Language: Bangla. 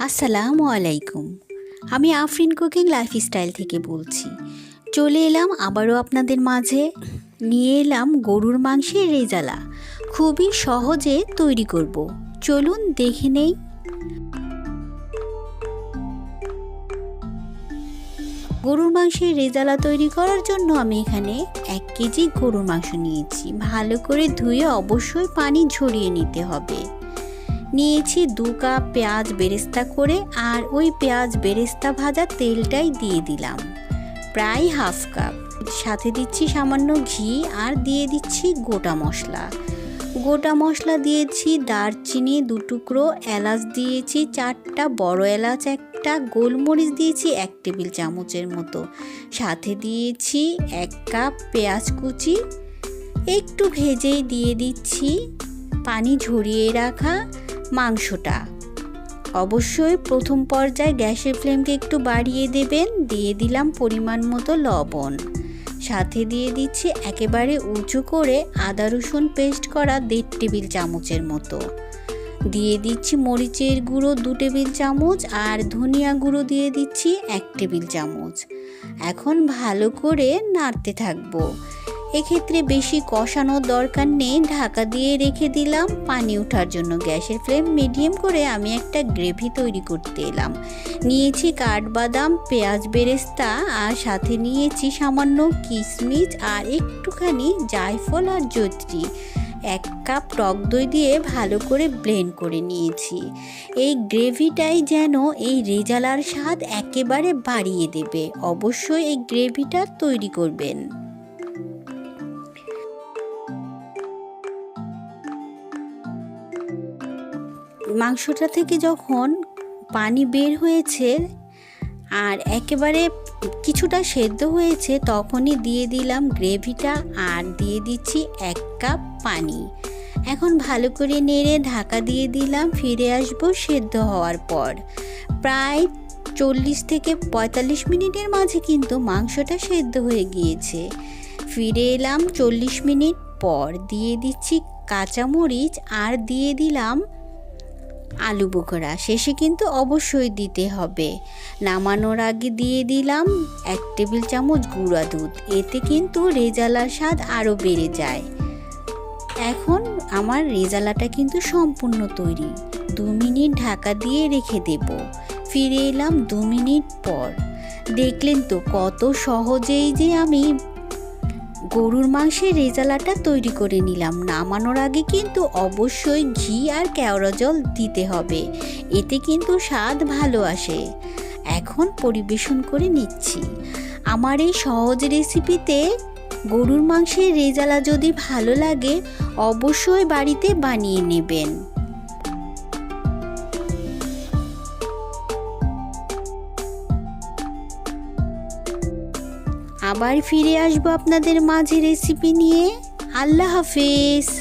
আসসালামু আলাইকুম। আমি আফরিন কুকিং লাইফস্টাইল থেকে বলছি। চলে এলাম আবারও আপনাদের মাঝে। নিয়ে এলাম গরুর মাংসের রেজালা। খুবই সহজে তৈরি করব। চলুন দেখে নেই। গরুর মাংসের রেজালা তৈরি করার জন্য আমি এখানে এক কেজি গরুর মাংস নিয়েছি। ভালো করে ধুয়ে অবশ্যই পানি ঝরিয়ে নিতে হবে। নিয়েছি দু কাপ পেঁয়াজ বেরেস্তা করে আর ওই পেঁয়াজ বেরেস্তা ভাজা তেলটাই দিয়ে দিলাম। প্রায় হাফ কাপ। সাথে দিচ্ছি সামান্য ঘি আর দিয়ে দিচ্ছি গোটা মশলা। গোটা মশলা দিয়েছি দারচিনি দু টুকরো, এলাচ দিয়েছি চারটা, বড় এলাচ একটা, গোলমরিচ দিয়েছি এক টেবিল চামচের মতো। সাথে দিয়েছি এক কাপ পেঁয়াজ কুচি। একটু ভেজেই দিয়ে দিচ্ছি। পানি ঝরিয়ে রাখা। মাংসটা। অবশ্যই প্রথম পর্যায়ে গ্যাসের ফ্লেমকে একটু বাড়িয়ে দেবেন। দিয়ে দিলাম পরিমাণ মতো লবণ। সাথে দিয়ে দিচ্ছি একেবারে উঁচু করে আদা রসুন পেস্ট করা দেড় টেবিল চামচের মতো। দিয়ে দিচ্ছি মরিচের গুঁড়ো দু টেবিল চামচ আর ধনিয়া গুঁড়ো দিয়ে দিচ্ছি এক টেবিল চামচ। এখন ভালো করে নাড়তে থাকব। এক্ষেত্রে বেশি কষানোর দরকার নেই। ঢাকা দিয়ে রেখে দিলাম। পানি ওঠার জন্য গ্যাসের ফ্লেম মিডিয়াম করে আমি একটা গ্রেভি তৈরি করতে এলাম। নিয়েছি কাঠবাদাম, পেঁয়াজ বেরেস্তা আর সাথে নিয়েছি সামান্য কিশমিশ আর একটুখানি জায়ফল আর জৈত্রী এক কাপ টক দই দিয়ে ভালো করে ব্লেন্ড করে নিয়েছি। এই গ্রেভিটাই যেন এই রেজালার স্বাদ একেবারে বাড়িয়ে দেবে। অবশ্যই এই গ্রেভিটা তৈরি করবেন। মাংসটা থেকে যখন পানি বের হয়েছে আর একেবারে কিছুটা সেদ্ধ হয়েছে, তখনই দিয়ে দিলাম গ্রেভিটা আর দিয়ে দিচ্ছি এক কাপ পানি। এখন ভালো করে নেড়ে ঢাকা দিয়ে দিলাম, ফিরে আসব সেদ্ধ হওয়ার পর। প্রায় চল্লিশ থেকে পঁয়তাল্লিশ মিনিটের মাঝে কিন্তু মাংসটা সেদ্ধ হয়ে গিয়েছে। ফিরে এলাম চল্লিশ মিনিট পর, দিয়ে দিচ্ছি কাঁচামরিচ আর দিয়ে দিলাম আলু বোখরা শেষে কিন্তু অবশ্যই দিতে হবে। নামানোর আগে দিয়ে দিলাম এক টেবিল চামচ গুঁড়া দুধ। এতে কিন্তু রেজালার স্বাদ আরও বেড়ে যায়। এখন আমার রেজালাটা কিন্তু সম্পূর্ণ তৈরি। দু মিনিট ঢাকা দিয়ে রেখে দেব। ফিরে এলাম দু মিনিট পর। দেখলেন তো কত সহজেই যে আমি গরুর মাংসের রেজালাটা তৈরি করে নিলাম। নামানোর আগে কিন্তু অবশ্যই ঘি আর কেওড়া জল দিতে হবে। এতে কিন্তু স্বাদ ভালো আসে। এখন পরিবেশন করে নিচ্ছি। আমার এই সহজ রেসিপিতে গরুর মাংসের রেজালা যদি ভালো লাগে, অবশ্যই বাড়িতে বানিয়ে নেবেন। আবার ফিরে আসব আপনাদের মাঝে রেসিপি নিয়ে। আল্লাহ হাফেজ।